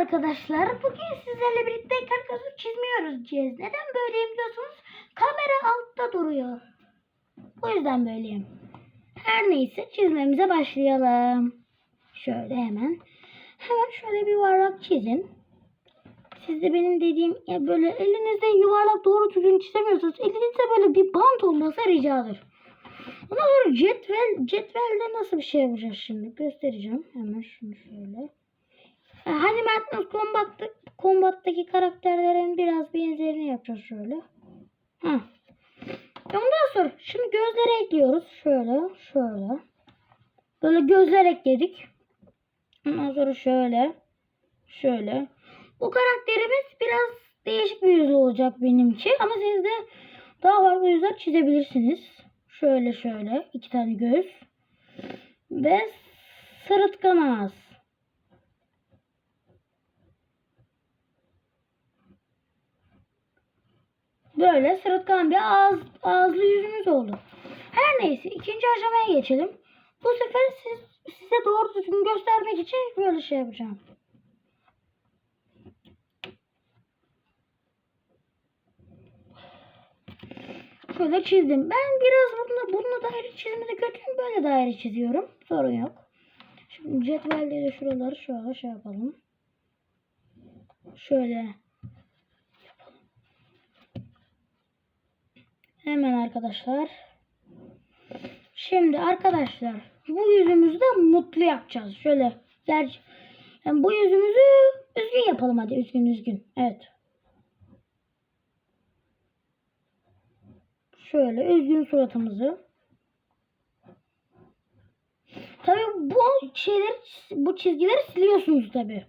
arkadaşlar. Bugün sizlerle birlikte karikatür çizmiyoruz diyeceğiz. Neden böyleyim diyorsunuz? Kamera altta duruyor. O yüzden böyleyim. Her neyse çizmemize başlayalım. Şöyle hemen. Hemen şöyle bir yuvarlak çizin. Siz de benim dediğim ya böyle elinizde yuvarlak doğru düzgün çizemiyorsanız elinizde böyle bir bant olması ricadır. Ondan sonra cetvel, cetvelde nasıl bir şey yapacağız şimdi göstereceğim. Hemen şunu şöyle. E, Hadi Madness Combat'ta, Combat'taki karakterlerin biraz benzerini yapacağız şöyle. Hı. Ondan sonra şimdi gözleri ekliyoruz. Şöyle, şöyle. Böyle gözler ekledik. Ondan sonra şöyle, şöyle. Bu karakterimiz biraz değişik bir yüzlü olacak benimki. Ama siz de daha farklı yüzler çizebilirsiniz. Şöyle şöyle. iki tane göz. Ve sırıtkan ağız. Böyle sırıtkan bir ağız, ağızlı yüzümüz oldu. Her neyse ikinci aşamaya geçelim. Bu sefer siz, size doğru düzgün göstermek için böyle şey yapacağım. Şöyle çizdim. Ben biraz bununla, bununla daire çizmede kötüyüm. Böyle daire çiziyorum. Sorun yok. Şimdi cetvelle de şuraları şöyle şey yapalım. Şöyle Hemen arkadaşlar. Şimdi arkadaşlar bu yüzümüzü de mutlu yapacağız. Şöyle yani bu yüzümüzü üzgün yapalım hadi üzgün üzgün. Evet. Şöyle üzgün suratımızı. Tabii bu şeyleri bu çizgileri siliyorsunuz tabii.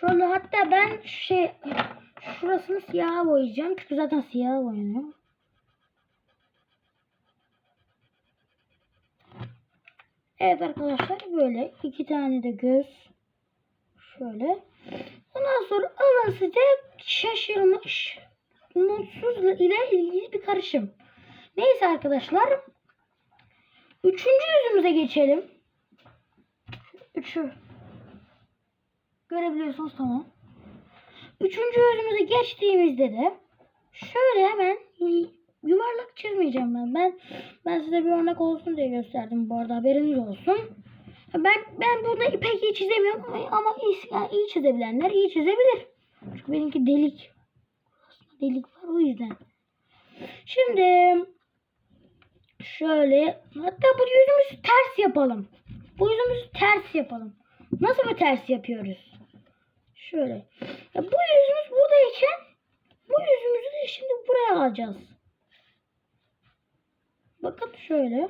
Şöyle hatta ben şey şurasını siyaha boyayacağım. Çünkü zaten siyaha boyanıyor. Evet arkadaşlar böyle iki tane de göz şöyle. Ondan sonra alın size şaşırmış mutsuz ile ilgili bir karışım. Neyse arkadaşlar. Üçüncü yüzümüze geçelim. Üçü. Görebiliyorsunuz tamam. Üçüncü yüzümüze geçtiğimizde de şöyle hemen yuvarlak çizmeyeceğim ben. Ben ben size bir örnek olsun diye gösterdim bu arada haberiniz olsun. Ben ben burada pek iyi çizemiyorum ama iyi, yani iyi çizebilenler iyi çizebilir. Çünkü benimki delik. Aslında delik var o yüzden. Şimdi şöyle hatta bu yüzümüzü ters yapalım. Bu yüzümüzü ters yapalım. Nasıl bir ters yapıyoruz? Şöyle. Ya bu yüzümüz buradayken bu yüzümüzü de şimdi buraya alacağız. Bakın şöyle.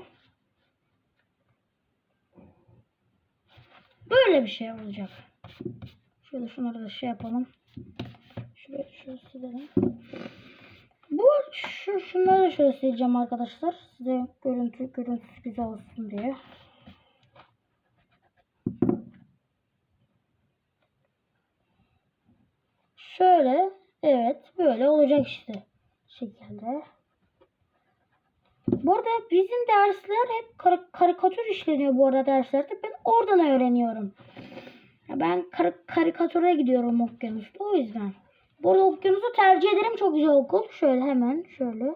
Böyle bir şey olacak. Şöyle şunları da şey yapalım. Şuraya şöyle silelim. Bu şu şunları da şöyle sileceğim arkadaşlar. Size görüntü görüntüsü güzel olsun diye. Şöyle evet böyle olacak işte şekilde. Bu arada bizim dersler hep kar- karikatür işleniyor bu arada derslerde. Ben oradan öğreniyorum. Ben kar- karikatüre gidiyorum okyanusta o yüzden. Bu arada okyanusu tercih ederim çok güzel okul. Şöyle hemen şöyle.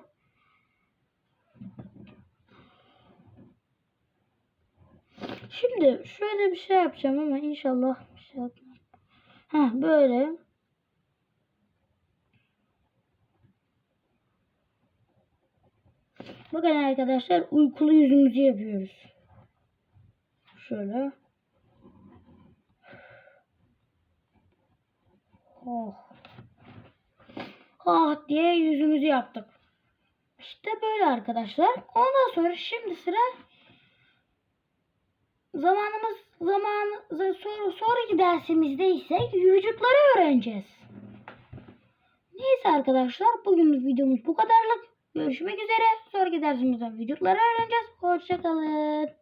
Şimdi şöyle bir şey yapacağım ama inşallah bir şey yapmam. Heh böyle. Bakın arkadaşlar uykulu yüzümüzü yapıyoruz. Şöyle. Oh. Oh diye yüzümüzü yaptık. İşte böyle arkadaşlar. Ondan sonra şimdi sıra zamanımız zaman sonra sonraki dersimizde ise vücutları öğreneceğiz. Neyse arkadaşlar bugünlük videomuz bu kadarlık. Görüşmek üzere. Sonraki dersimizde vücutları öğreneceğiz. Hoşçakalın.